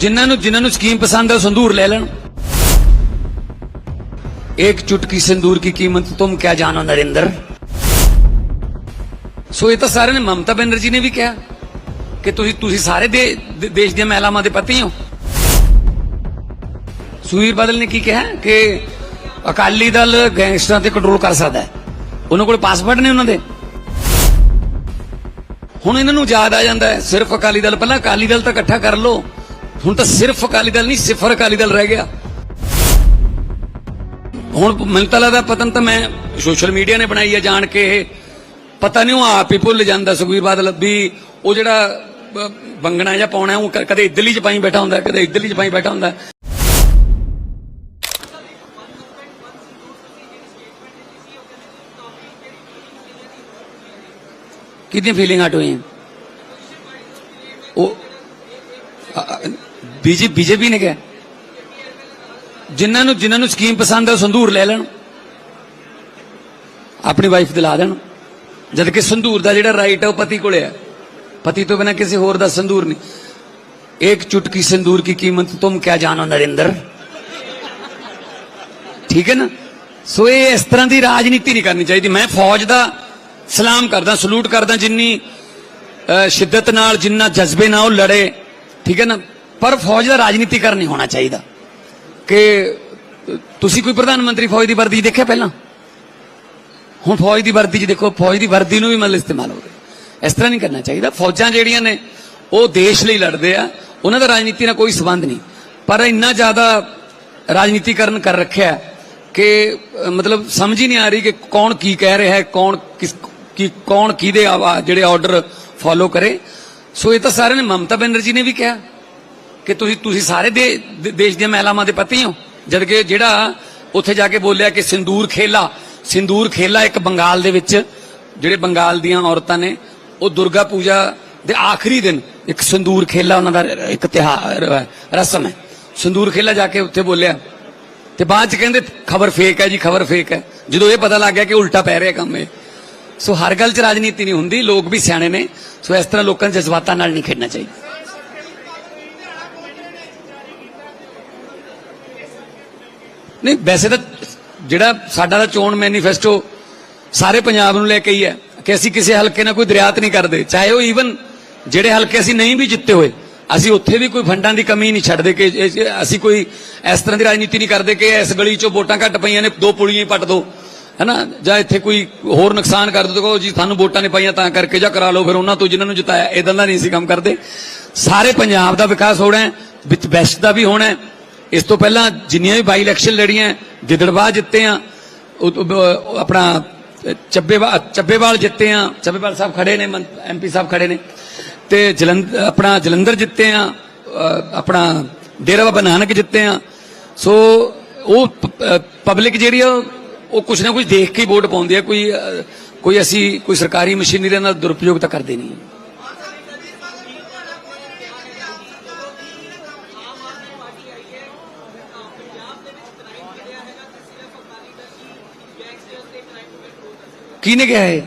ਜਿਨ੍ਹਾਂ ਨੂੰ ਜਿਨ੍ਹਾਂ ਨੂੰ ਸਕੀਮ ਪਸੰਦ ਹੈ ਉਹ ਸੰਦੂਰ ਲੈ ਲੈਣ। ਇੱਕ ਚੁਟਕੀ ਸੰਦੂਰ ਕੀ ਕੀਮਤ ਤੁਮ ਕਿਆ ਜਾਣੋ ਨਰਿੰਦਰ? ਸੋ ਇਹ ਤਾਂ ਸਾਰਿਆਂ ਨੇ ਮਮਤਾ ਬੈਨਰਜੀ ਨੇ ਵੀ ਕਿਹਾ ਕਿ ਤੁਸੀਂ ਤੁਸੀਂ ਸਾਰੇ ਦੇਸ਼ ਦੀਆਂ ਮਹਿਲਾਵਾਂ ਦੇ ਪਤੀ ਹੋ। ਸੁਖਬੀਰ ਬਾਦਲ ਨੇ ਕੀ ਕਿਹਾ? ਕਿ ਅਕਾਲੀ ਦਲ ਗੈਂਗਸਟਰਾਂ ਤੇ ਕੰਟਰੋਲ ਕਰ ਸਕਦਾ ਹੈ। ਉਹਨਾਂ ਕੋਲ ਪਾਸਪੋਰਟ ਨੇ ਉਹਨਾਂ ਦੇ। ਹੁਣ ਇਹਨਾਂ ਨੂੰ ਯਾਦ ਆ ਜਾਂਦਾ ਹੈ, ਸਿਰਫ ਅਕਾਲੀ ਦਲ ਪਹਿਲਾਂ ਅਕਾਲੀ ਦਲ ਤਾਂ ਇਕੱਠਾ ਕਰ ਲੋ ਹੁਣ ਤਾਂ ਸਿਰਫ ਅਕਾਲੀ ਦਲ ਨਹੀਂ, ਸਿਫਰ ਅਕਾਲੀ ਦਲ ਰਹਿ ਗਿਆ। ਹੁਣ ਮੈਨੂੰ ਤਾਂ ਲੱਗਦਾ ਪਤਨ ਤਾਂ ਮੈਂ ਸੋਸ਼ਲ ਮੀਡੀਆ ਨੇ ਬਣਾਈ ਹੈ ਜਾਣ ਕੇ ਇਹ। ਪਤਾ ਨਹੀਂ ਉਹ ਆਪ ਹੀ ਭੁੱਲ ਜਾਂਦਾ ਸੁਖਬੀਰ ਬਾਦਲ ਵੀ ਉਹ ਜਿਹੜਾ ਬੰਗਣਾ ਜਾਂ ਪਾਉਣਾ, ਉਹ ਕਦੇ ਇੱਧਰਲੀ ਚ ਪਾਈ ਬੈਠਾ ਹੁੰਦਾ, ਕਦੇ ਇੱਧਰਲੀ ਚ ਪਾਈ ਬੈਠਾ ਹੁੰਦਾ। ਕਿੰਨੀ ਫੀਲਿੰਗ ਹਟ ਹੋਈ ਉਹ ਬੀਜੇ ਬੀਜੇਪੀ ਨੇ ਕਿਹਾ। ਜਿਨ੍ਹਾਂ ਨੂੰ ਜਿਨ੍ਹਾਂ ਨੂੰ ਸਕੀਮ ਪਸੰਦ ਹੈ ਉਹ ਸੰਧੂਰ ਲੈ ਲੈਣ। ਆਪਣੀ ਵਾਈਫ ਦਿਲਾ ਦੇਣ। ਜਦ ਕਿ ਸੰਧੂਰ ਦਾ ਜਿਹੜਾ ਰਾਈਟ ਹੈ ਉਹ ਪਤੀ ਕੋਲੇ ਹੈ ਪਤੀ ਤੋਂ ਬਿਨਾ ਕਿਸੇ ਹੋਰ ਦਾ ਸੰਧੂਰ ਨਹੀਂ। ਇੱਕ ਚੁਟਕੀ ਸੰਧੂਰ ਦੀ ਕੀਮਤ ਤੁਮ ਕਿਆ ਜਾਣੋ ਨਰਿੰਦਰ? ਠੀਕ ਹੈ ਨਾ? ਸੋ ਇਹ ਇਸ ਤਰ੍ਹਾਂ ਦੀ ਰਾਜਨੀਤੀ ਨਹੀਂ ਕਰਨੀ ਚਾਹੀਦੀ। ਮੈਂ ਫੌਜ ਦਾ ਸਲਾਮ ਕਰਦਾ, ਸਲੂਟ ਕਰਦਾ ਜਿੰਨੀ ਸ਼ਿੱਦਤ ਨਾਲ, ਜਿੰਨਾ ਜਜ਼ਬੇ ਨਾਲ ਉਹ ਲੜੇ। ਠੀਕ ਹੈ ਨਾ? ਪਰ ਫੌਜ ਦਾ ਰਾਜਨੀਤੀਕਰਨ ਨਹੀਂ ਹੋਣਾ ਚਾਹੀਦਾ। ਕਿ ਤੁਸੀਂ ਕੋਈ ਪ੍ਰਧਾਨ ਮੰਤਰੀ ਫੌਜ ਦੀ ਵਰਦੀ ਦੇਖਿਆ ਪਹਿਲਾਂ? ਹੁਣ ਫੌਜ ਦੀ ਵਰਦੀ 'ਚ ਦੇਖੋ, ਫੌਜ ਦੀ ਵਰਦੀ ਨੂੰ ਵੀ ਮਤਲਬ ਇਸਤੇਮਾਲ ਹੋ ਰਿਹਾ। ਇਸ ਤਰ੍ਹਾਂ ਨਹੀਂ ਕਰਨਾ ਚਾਹੀਦਾ। ਫੌਜਾਂ ਜਿਹੜੀਆਂ ਨੇ, ਉਹ ਦੇਸ਼ ਲਈ ਲੜਦੇ ਆ। ਉਹਨਾਂ ਦਾ ਰਾਜਨੀਤੀ ਨਾਲ ਕੋਈ ਸਬੰਧ ਨਹੀਂ। ਪਰ ਇੰਨਾ ਜ਼ਿਆਦਾ ਰਾਜਨੀਤੀਕਰਨ ਕਰ ਰੱਖਿਆ ਕਿ ਮਤਲਬ ਸਮਝ ਹੀ ਨਹੀਂ ਆ ਰਹੀ ਕਿ ਕੌਣ ਕੀ ਕਹਿ ਰਿਹਾ ਹੈ, ਕੌਣ ਕਿਸ, ਕੀ, ਕੌਣ ਕਿਹਦੇ ਜਿਹੜੇ ਆਰਡਰ ਫੋਲੋ ਕਰੇ। ਸੋ ਇਹ ਤਾਂ ਸਾਰਿਆਂ ਨੇ ਮਮਤਾ ਬੈਨਰਜੀ ਨੇ ਵੀ ਕਿਹਾ। ਕਿ ਤੁਸੀਂ ਤੁਸੀਂ ਸਾਰੇ ਦੇ ਦੇਸ਼ ਦੀਆਂ ਮਹਿਲਾਵਾਂ ਦੇ ਪਤੀ ਹੋ? ਜਦ ਕਿ ਜਿਹੜਾ ਉੱਥੇ ਜਾ ਕੇ ਬੋਲਿਆ ਕਿ ਸਿੰਦੂਰ ਖੇਲਾ ਸਿੰਦੂਰ ਖੇਲਾ ਇੱਕ ਬੰਗਾਲ ਦੇ ਵਿੱਚ, ਜਿਹੜੇ ਬੰਗਾਲ ਦੀਆਂ ਔਰਤਾਂ ਨੇ, ਉਹ ਦੁਰਗਾ ਪੂਜਾ ਦੇ ਆਖਰੀ ਦਿਨ ਇੱਕ ਸਿੰਦੂਰ ਖੇਲਾ ਉਹਨਾਂ ਦਾ ਇੱਕ ਤਿਹਾਰ ਰਸਮ ਹੈ। ਸਿੰਦੂਰ ਖੇਲਾ ਜਾ ਕੇ ਉੱਥੇ ਬੋਲਿਆ। ਤੇ ਬਾਅਦ ਚ ਕਹਿੰਦੇ, ਖਬਰ ਫੇਕ ਹੈ ਜੀ, ਖਬਰ ਫੇਕ ਹੈ। ਜਦੋਂ ਇਹ ਪਤਾ ਲੱਗ ਗਿਆ ਕਿ ਉਲਟਾ ਪੈ ਰਿਹਾ ਕੰਮ ਇਹ। ਸੋ ਹਰ ਗੱਲ 'ਚ ਰਾਜਨੀਤੀ ਨਹੀਂ ਹੁੰਦੀ, ਲੋਕ ਵੀ ਸਿਆਣੇ ਨੇ। ਸੋ ਇਸ ਤਰ੍ਹਾਂ ਲੋਕਾਂ ਦੇ ਜਜ਼ਬਾਤਾਂ ਨਾਲ ਨਹੀਂ ਖੇਡਣਾ ਚਾਹੀਦਾ। ਨਹੀਂ, ਵੈਸੇ ਤਾਂ ਜਿਹੜਾ ਸਾਡਾ ਤਾਂ ਚੋਣ ਮੈਨੀਫੈਸਟੋ ਸਾਰੇ ਪੰਜਾਬ ਨੂੰ ਲੈ ਕੇ ਹੀ ਹੈ ਕਿ ਅਸੀਂ ਕਿਸੇ ਹਲਕੇ ਨਾਲ ਕੋਈ ਦਰਿਆਤ ਨਹੀਂ ਕਰਦੇ। ਚਾਹੇ ਉਹ ਈਵਨ ਜਿਹੜੇ ਹਲਕੇ ਅਸੀਂ ਨਹੀਂ ਵੀ ਜਿੱਤੇ ਹੋਏ, ਅਸੀਂ ਉੱਥੇ ਵੀ ਕੋਈ ਫੰਡਾਂ ਦੀ ਕਮੀ ਨਹੀਂ ਛੱਡਦੇ ਕਿ ਅਸੀਂ ਕੋਈ ਇਸ ਤਰ੍ਹਾਂ ਦੀ ਰਾਜਨੀਤੀ ਨਹੀਂ ਕਰਦੇ ਕਿ ਇਸ ਗਲੀ 'ਚੋਂ ਵੋਟਾਂ ਘੱਟ ਪਈਆਂ ਨੇ, ਦੋ ਪੁਲੀਆਂ ਹੀ ਪੱਟ ਦੋ, ਹੈਨਾ? ਜਾਂ ਇੱਥੇ ਕੋਈ ਹੋਰ ਨੁਕਸਾਨ ਕਰ ਦੋ ਜੀ ਸਾਨੂੰ ਵੋਟਾਂ ਨੇ ਪਾਈਆਂ ਤਾਂ ਕਰਕੇ ਜਾਂ ਕਰਾ ਲਓ, ਫਿਰ ਉਹਨਾਂ ਤੋਂ ਜਿਨ੍ਹਾਂ ਨੂੰ ਜਿਤਾਇਆ ਇਦਾਂ ਦਾ ਨਹੀਂ ਅਸੀਂ ਕੰਮ ਕਰਦੇ। ਸਾਰੇ ਪੰਜਾਬ ਦਾ ਵਿਕਾਸ ਹੋਣਾ ਹੈ, ਵਿੱਚ ਵੈਸਟ ਦਾ ਵੀ ਹੋਣਾ ਹੈ ਇਸ ਤੋਂ ਪਹਿਲਾਂ ਜਿੰਨੀਆਂ ਵੀ ਬਾਈ ਇਲੈਕਸ਼ਨ ਲੜੀਆਂ, ਗਿੱਦੜਬਾਹ ਜਿੱਤੇ ਆ ਆਪਣਾ ਚੱਬੇਵਾਲ ਚੱਬੇਵਾਲ ਜਿੱਤੇ ਆ, ਚੱਬੇਵਾਲ ਸਾਹਿਬ ਖੜੇ ਨੇ ਐਮਪੀ ਸਾਹਿਬ ਖੜੇ ਨੇ, ਤੇ ਜਲੰਧਰ ਆਪਣਾ ਜਲੰਧਰ ਜਿੱਤੇ ਆ ਆਪਣਾ ਡੇਰਾ ਬਾਬਾ ਨਾਨਕ ਜਿੱਤੇ ਆ, ਸੋ ਉਹ ਪਬਲਿਕ ਜਿਹੜੀ ਆ, ਉਹ ਕੁਛ ਨਾ ਕੁਛ ਦੇਖ ਕੇ ਵੋਟ ਪਾਉਂਦੀ ਆ, ਕੋਈ ਕੋਈ ਅਸੀਂ, ਕੋਈ ਸਰਕਾਰੀ ਮਸ਼ੀਨਰੀ ਨਾਲ ਦੁਰਉਪਯੋਗ ਤਾਂ ਕਰਦੇ ਨਹੀਂ। ਕਿਹਨੇ ਕਿਹਾ ਹੈ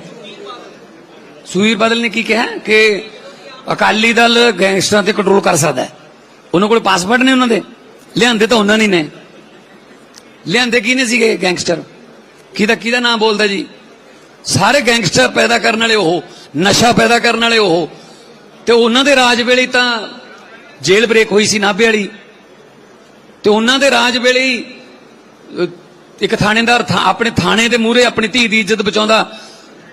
ਸੁਖਬੀਰ ਬਾਦਲ ਨੇ ਕੀ ਕਿਹਾ? ਕਿ ਅਕਾਲੀ ਦਲ ਗੈਂਗਸਟਰਾਂ ਤੇ ਕੰਟਰੋਲ ਕਰ ਸਕਦਾ ਹੈ। ਉਹਨਾਂ ਕੋਲ ਪਾਸਪੋਰਟ ਨੇ ਉਹਨਾਂ ਦੇ? ਲਿਆਂਦੇ ਤਾਂ ਉਹਨਾਂ ਨਹੀਂ ਨੇ। ਲਿਆਂਦੇ ਕੀ ਨੇ ਸੀਗੇ ਗੈਂਗਸਟਰ? ਕਿਹਦਾ ਕਿਹਦਾ ਨਾਮ ਬੋਲਦਾ ਜੀ? ਸਾਰੇ ਗੈਂਗਸਟਰ ਪੈਦਾ ਕਰਨ ਵਾਲੇ ਉਹ, ਨਸ਼ਾ ਪੈਦਾ ਕਰਨ ਵਾਲੇ ਉਹ। ਤੇ ਉਹਨਾਂ ਦੇ ਰਾਜ ਵੇਲੇ ਤਾਂ ਜੇਲ੍ਹ ਬ੍ਰੇਕ ਹੋਈ ਸੀ ਨਾਭੇ ਵਾਲੀ। ਤੇ ਉਹਨਾਂ ਦੇ ਰਾਜ ਵੇਲੇ ਇੱਕ ਥਾਣੇਦਾਰ ਥਾ- ਆਪਣੇ ਥਾਣੇ ਦੇ ਮੂਹਰੇ ਆਪਣੀ ਧੀ ਦੀ ਇੱਜ਼ਤ ਬਚਾਉਂਦਾ,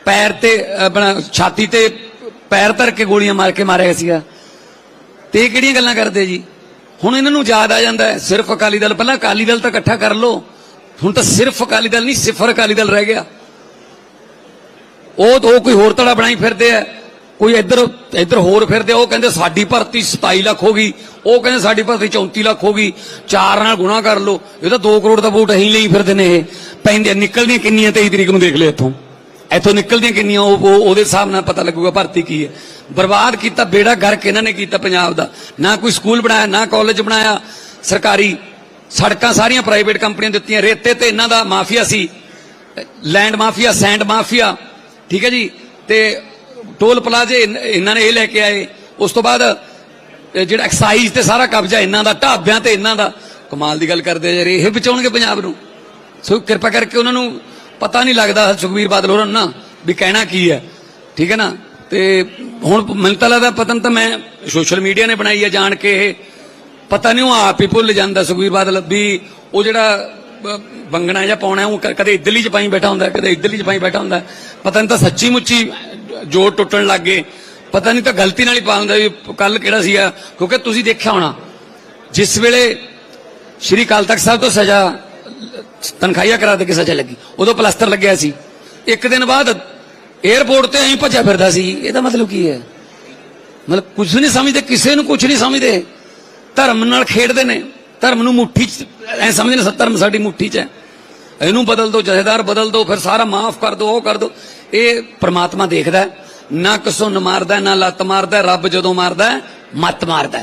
ਪੈਰ ਤੇ ਆਪਣਾ ਛਾਤੀ ਤੇ ਪੈਰ ਧਰ ਕੇ ਗੋਲੀਆਂ ਮਾਰ ਕੇ ਮਾਰਿਆ ਸੀਗਾ। ਤੇ ਇਹ ਕਿਹੜੀਆਂ ਗੱਲਾਂ ਕਰਦੇ ਜੀ? ਹੁਣ ਇਹਨਾਂ ਨੂੰ ਯਾਦ ਆ ਜਾਂਦਾ ਸਿਰਫ ਅਕਾਲੀ ਦਲ, ਪਹਿਲਾਂ ਅਕਾਲੀ ਦਲ ਤਾਂ ਇਕੱਠਾ ਕਰ ਲਓ। ਹੁਣ ਤਾਂ ਸਿਰਫ ਅਕਾਲੀ ਦਲ ਨਹੀਂ, ਸਿਫਰ ਅਕਾਲੀ ਦਲ ਰਹਿ ਗਿਆ। ਉਹ ਉਹ ਕੋਈ ਹੋਰ ਧੜਾ ਬਣਾਈ ਫਿਰਦੇ ਆ। ਕੋਈ ਇੱਧਰ ਇੱਧਰ ਹੋਰ ਫਿਰਦੇ, ਉਹ ਕਹਿੰਦੇ ਸਾਡੀ ਭਰਤੀ 27 ਲੱਖ ਹੋ ਗਈ, ਉਹ ਕਹਿੰਦੇ ਸਾਡੀ ਭਰਤੀ 34 ਲੱਖ ਹੋ ਗਈ, ਚਾਰ ਨਾਲ ਗੁਣਾ ਕਰ ਲਓ, ਇਹ ਤਾਂ 2 ਕਰੋੜ ਦਾ ਵੋਟ ਅਸੀਂ ਲਈ ਫਿਰਦੇ ਨੇ ਇਹ। ਪੈਂਦੇ ਨਿਕਲਦੀਆਂ ਕਿੰਨੀਆਂ 23 ਤਰੀਕ ਨੂੰ ਦੇਖ ਲਿਓ ਇੱਥੋਂ। ਇੱਥੋਂ ਨਿਕਲਦੀਆਂ ਕਿੰਨੀਆਂ, ਉਹ- ਉਹਦੇ ਹਿਸਾਬ ਨਾਲ ਪਤਾ ਲੱਗੂਗਾ ਭਰਤੀ ਕੀ ਹੈ। ਬਰਬਾਦ ਕੀਤਾ, ਬੇੜਾ ਗਰਕ ਇਹਨਾਂ ਨੇ ਕੀਤਾ ਪੰਜਾਬ ਦਾ। ਨਾ ਕੋਈ ਸਕੂਲ ਬਣਾਇਆ, ਨਾ ਕਾਲਜ ਬਣਾਇਆ, ਸਰਕਾਰੀ ਸੜਕਾਂ ਸਾਰੀਆਂ ਪ੍ਰਾਈਵੇਟ ਕੰਪਨੀਆਂ ਦਿੱਤੀਆਂ, ਰੇਤੇ ਤੇ ਇਹਨਾਂ ਦਾ ਮਾਫੀਆ ਸੀ ਲੈਂਡ ਮਾਫੀਆ, ਸੈਂਡ ਮਾਫੀਆ, ਠੀਕ ਹੈ ਜੀ? ਤੇ ਟੋਲ ਪਲਾਜ਼ੇ ਇਹਨਾਂ ਨੇ ਇਹ ਲੈ ਕੇ ਆਏ। ਉਸ ਤੋਂ ਬਾਅਦ ਜਿਹੜਾ ਐਕਸਾਈਜ਼ ਤੇ ਸਾਰਾ ਕਬਜ਼ਾ ਇਹਨਾਂ ਦਾ, ਢਾਬਿਆਂ ਤੇ ਇਹਨਾਂ ਦਾ, ਕਮਾਲ ਦੀ ਗੱਲ ਕਰਦੇ ਯਾਰ, ਇਹ ਬਚਾਉਣਗੇ ਪੰਜਾਬ ਨੂੰ। ਸੋ ਕਿਰਪਾ ਕਰਕੇ ਉਹਨਾਂ ਨੂੰ ਪਤਾ ਨਹੀਂ ਲੱਗਦਾ ਸੁਖਬੀਰ ਬਾਦਲ ਹੋਰਾਂ ਨੂੰ ਨਾ ਵੀ ਕਹਿਣਾ ਕੀ ਹੈ। ਠੀਕ ਹੈ ਨਾ? ਤੇ ਹੁਣ ਮੈਨੂੰ ਤਾਂ ਲੱਗਦਾ ਪਤਨ ਤਾਂ ਮੈਂ ਸੋਸ਼ਲ ਮੀਡੀਆ ਨੇ ਬਣਾਈ ਹੈ ਜਾਣ ਕੇ ਇਹ। ਪਤਾ ਨਹੀਂ ਉਹ ਆਪ ਹੀ ਭੁੱਲ ਜਾਂਦਾ ਸੁਖਬੀਰ ਬਾਦਲ ਵੀ ਉਹ ਜਿਹੜਾ ਬੰਗਣਾ ਜਾਂ ਪਾਉਣਾ, ਉਹ ਕਦੇ ਇਦਲੀ ਚ ਪਾਈ ਬੈਠਾ ਹੁੰਦਾ, ਕਦੇ ਇਦਲੀ ਚ ਪਾਈ ਬੈਠਾ ਹੁੰਦਾ। ਪਤਾ ਨਹੀਂ ਤਾਂ ਸੱਚੀ ਮੁੱਚੀ ਜੋੜ ਟੁੱਟਣ ਲੱਗ ਗਏ। ਪਤਾ ਨਹੀਂ ਤਾਂ ਗਲਤੀ ਨਾਲ ਹੀ ਪਾ ਹੁੰਦਾ ਵੀ ਕੱਲ ਕਿਹੜਾ ਸੀਗਾ, ਕਿਉਂਕਿ ਤੁਸੀਂ ਦੇਖਿਆ ਹੋਣਾ। ਜਿਸ ਵੇਲੇ ਸ਼੍ਰੀ ਅਕਾਲ ਤਖਤ ਸਾਹਿਬ ਤੋਂ ਸਜ਼ਾ, ਤਨਖਾਹੀਆ ਕਰਾ ਦੇ ਕੇ ਸਜ਼ਾ ਲੱਗੀ, ਉਦੋਂ ਪਲਸਤਰ ਲੱਗਿਆ ਸੀ। ਇੱਕ ਦਿਨ ਬਾਅਦ 에어ਪੋਰਟ ਤੇ ਐਂ ਭੱਜਿਆ ਫਿਰਦਾ ਸੀ। ਇਹਦਾ ਮਤਲਬ ਕੀ ਹੈ? ਮਤਲਬ ਕੁਝ ਨਹੀਂ ਸਮਝਦੇ, ਕਿਸੇ ਨੂੰ ਕੁਝ ਨਹੀਂ ਸਮਝਦੇ। ਧਰਮ ਨਾਲ ਖੇਡਦੇ ਨੇ। ਧਰਮ ਨੂੰ ਮੁੱਠੀ ਚ, ਐ ਸਮਝਦੇ ਨੇ ਧਰਮ ਸਾਡੀ ਮੁੱਠੀ ਚ ਹੈ। ਇਹਨੂੰ ਬਦਲ ਦਿਓ ਜਥੇਦਾਰ ਬਦਲ ਦਿਓ ਫਿਰ ਸਾਰਾ ਮਾਫ ਕਰ ਦਿਓ ਉਹ ਕਰ ਦਿਓ ਇਹ ਪ੍ਰਮਾਤਮਾ ਦੇਖਦਾ ਹੈ। ਨਾ ਕਸੁੰਨ ਮਾਰਦਾ, ਨਾ ਲੱਤ ਮਾਰਦਾ, ਰੱਬ ਜਦੋਂ ਮਾਰਦਾ ਮੱਤ ਮਾਰਦਾ